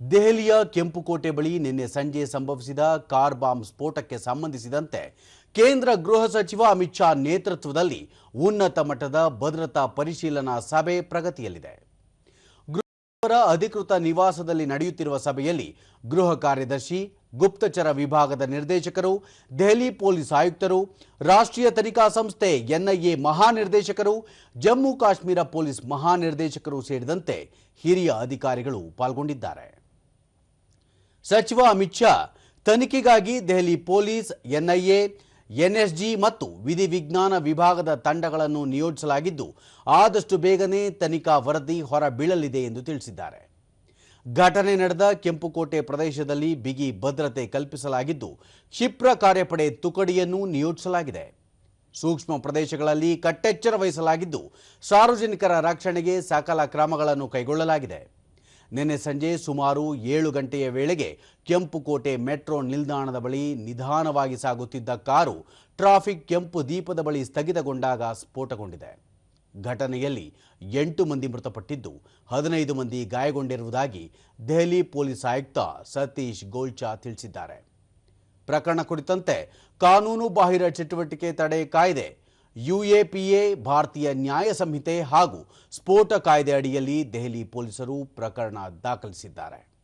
ದೆಹಲಿಯ ಕೆಂಪುಕೋಟೆ ಬಳಿ ನಿನ್ನೆ ಸಂಜೆ ಸಂಭವಿಸಿದ ಕಾರ್ ಬಾಂಬ್ ಸ್ಫೋಟಕ್ಕೆ ಸಂಬಂಧಿಸಿದಂತೆ ಕೇಂದ್ರ ಗೃಹ ಸಚಿವ ಅಮಿತ್ ಶಾ ನೇತೃತ್ವದಲ್ಲಿ ಉನ್ನತ ಮಟ್ಟದ ಭದ್ರತಾ ಪರಿಶೀಲನಾ ಸಭೆ ಪ್ರಗತಿಯಲ್ಲಿದೆ. ಗೃಹರ ಅಧಿಕೃತ ನಿವಾಸದಲ್ಲಿ ನಡೆಯುತ್ತಿರುವ ಸಭೆಯಲ್ಲಿ ಗೃಹ ಕಾರ್ಯದರ್ಶಿ, ಗುಪ್ತಚರ ವಿಭಾಗದ ನಿರ್ದೇಶಕರು, ದೆಹಲಿ ಪೊಲೀಸ್ ಆಯುಕ್ತರು, ರಾಷ್ಟ್ರೀಯ ತನಿಖಾ ಸಂಸ್ಥೆ ಎನ್ಐಎ ಮಹಾನಿರ್ದೇಶಕರು, ಜಮ್ಮು ಕಾಶ್ಮೀರ ಪೊಲೀಸ್ ಮಹಾನಿರ್ದೇಶಕರು ಸೇರಿದಂತೆ ಹಿರಿಯ ಅಧಿಕಾರಿಗಳು ಪಾಲ್ಗೊಂಡಿದ್ದಾರೆ. ಸಚಿವ ಅಮಿತ್ ಶಾ ತನಿಖೆಗಾಗಿ ದೆಹಲಿ ಪೊಲೀಸ್, ಎನ್ಐಎ, ಎನ್ಎಸ್ಜಿ ಮತ್ತು ವಿಧಿವಿಜ್ಞಾನ ವಿಭಾಗದ ತಂಡಗಳನ್ನು ನಿಯೋಜಿಸಲಾಗಿದ್ದು ಆದಷ್ಟು ಬೇಗನೆ ತನಿಖಾ ವರದಿ ಹೊರಬೀಳಲಿದೆ ಎಂದು ತಿಳಿಸಿದ್ದಾರೆ. ಘಟನೆ ನಡೆದ ಕೆಂಪುಕೋಟೆ ಪ್ರದೇಶದಲ್ಲಿ ಬಿಗಿ ಭದ್ರತೆ ಕಲ್ಪಿಸಲಾಗಿದ್ದು ಕ್ಷಿಪ್ರ ಕಾರ್ಯಪಡೆ ತುಕಡಿಯನ್ನು ನಿಯೋಜಿಸಲಾಗಿದೆ. ಸೂಕ್ಷ್ಮ ಪ್ರದೇಶಗಳಲ್ಲಿ ಕಟ್ಟೆಚ್ಚರ ವಹಿಸಲಾಗಿದ್ದು ಸಾರ್ವಜನಿಕರ ರಕ್ಷಣೆಗೆ ಸಕಲ ಕ್ರಮಗಳನ್ನು ಕೈಗೊಳ್ಳಲಾಗಿದೆ. ನಿನ್ನೆ ಸಂಜೆ ಸುಮಾರು ಏಳು ಗಂಟೆಯ ವೇಳೆಗೆ ಕೆಂಪುಕೋಟೆ ಮೆಟ್ರೋ ನಿಲ್ದಾಣದ ಬಳಿ ನಿಧಾನವಾಗಿ ಸಾಗುತ್ತಿದ್ದ ಕಾರು ಟ್ರಾಫಿಕ್ ಕೆಂಪು ದೀಪದ ಬಳಿ ಸ್ಥಗಿತಗೊಂಡಾಗ ಸ್ಫೋಟಗೊಂಡಿದೆ. ಘಟನೆಯಲ್ಲಿ ಎಂಟು ಮಂದಿ ಮೃತಪಟ್ಟಿದ್ದು, ಹದಿನೈದು ಮಂದಿ ಗಾಯಗೊಂಡಿರುವುದಾಗಿ ದೆಹಲಿ ಪೊಲೀಸ್ ಆಯುಕ್ತ ಸತೀಶ್ ಗೋಲ್ಚಾ ತಿಳಿಸಿದ್ದಾರೆ. ಪ್ರಕರಣ ಕುರಿತಂತೆ ಕಾನೂನು ಬಾಹಿರ ಚಟುವಟಿಕೆ ತಡೆ ಕಾಯ್ದೆ ಯುಎಪಿಎ ಭಾರತೀಯ ನ್ಯಾಯ ಸಂಹಿತೆ ಹಾಗೂ ಸ್ಫೋಟ ಕಾಯ್ದೆ ಅಡಿಯಲ್ಲಿ ದೆಹಲಿ ಪೊಲೀಸರು ಪ್ರಕರಣ ದಾಖಲಿಸಿದ್ದಾರೆ.